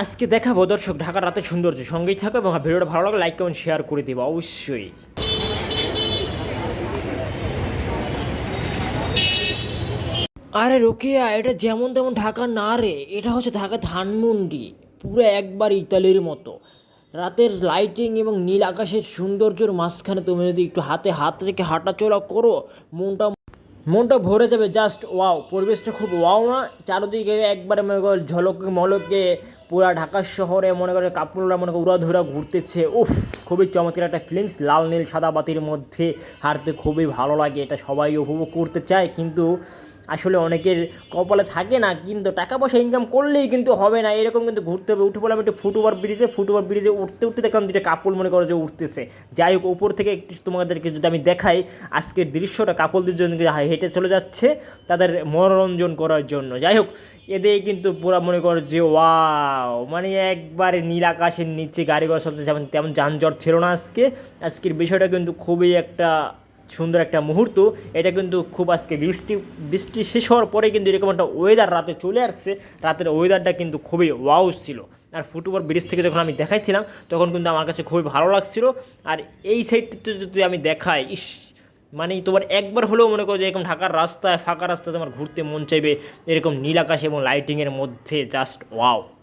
আজকে দেখাবো দর্শক, ঢাকার রাতের সৌন্দর্য। সঙ্গেই থাকো এবং ভিডিওটা ভালো লাগলে লাইক, কমেন্ট শেয়ার করে দেবো, অবশ্যই। আরে রোকেয়া, এটা যেমন তেমন ঢাকা না রে, এটা হচ্ছে ঢাকা ধানমন্ডি, পুরো একবার ইতালির মতো। রাতের লাইটিং এবং নীল আকাশের সৌন্দর্যের মাঝখানে তুমি যদি একটু হাতে হাত রেখে হাঁটাচলা করো, মনটা মনটা ভরে যাবে জাস্ট ওয়াও পরিবেশটা খুব ওয়াও না। চারদিকে একবারে মনে করো ঝলকে মলকে পুরা ঢাকা শহরে মনে করে কাপড়রা মনে করে উড়াধুরা ঘুরতেছে। উফ, খুবই চমৎকার একটা ফিলিংস লাল, নীল, সাদা বাতির মধ্যে হাঁটতে খুবই ভালো লাগে, এটা সবাই উপভোগ করতে চায়। কিন্তু আসলে অনেকের কপালে থাকে না, কিন্তু টাকা পয়সা ইনকাম করলেই কিন্তু হবে না। এরকম কিন্তু ঘুরতে হবে, উঠে বললাম একটু ফুটওভার ব্রিজে ফুটওভার ব্রিজে উঠতে উঠতে দেখলাম দুটো কাপড় মনে করো যে উঠতেছে। যাই হোক, উপর থেকে একটু তোমাদেরকে যদি আমি দেখাই, আজকের দৃশ্যটা কাপড়দের জন্য হেঁটে চলে যাচ্ছে তাদের মনোরঞ্জন করার জন্য। যাই হোক এদের কিন্তু পুরো মনে করো যে ওয়াও মানে একবারে নীল আকাশের নিচে গাড়ি ঘোড়া চলতে যেমন তেমন যানজট ছিল না আজকে। আজকের বিষয়টা কিন্তু খুবই একটা সুন্দর একটা মুহূর্ত। এটা কিন্তু খুব আজকে বৃষ্টি বৃষ্টি শেষ হওয়ার পরে কিন্তু এরকম একটা ওয়েদার রাতে চলে আসছে। রাতের ওয়েদারটা কিন্তু খুবই ওয়াও ছিল। আর ফুটওভার ব্রিজ থেকে যখন আমি দেখাইছিলাম, তখন কিন্তু আমার কাছে খুবই ভালো লাগছিল। আর এই সাইডটিতে যদি আমি দেখাই, ইস মানে তোমার একবার হলেও মনে করো যে এরকম ঢাকার রাস্তায়, ফাঁকা রাস্তায় তোমার ঘুরতে মন চাইবে, এরকম নীল আকাশ এবং লাইটিংয়ের মধ্যে জাস্ট ওয়াও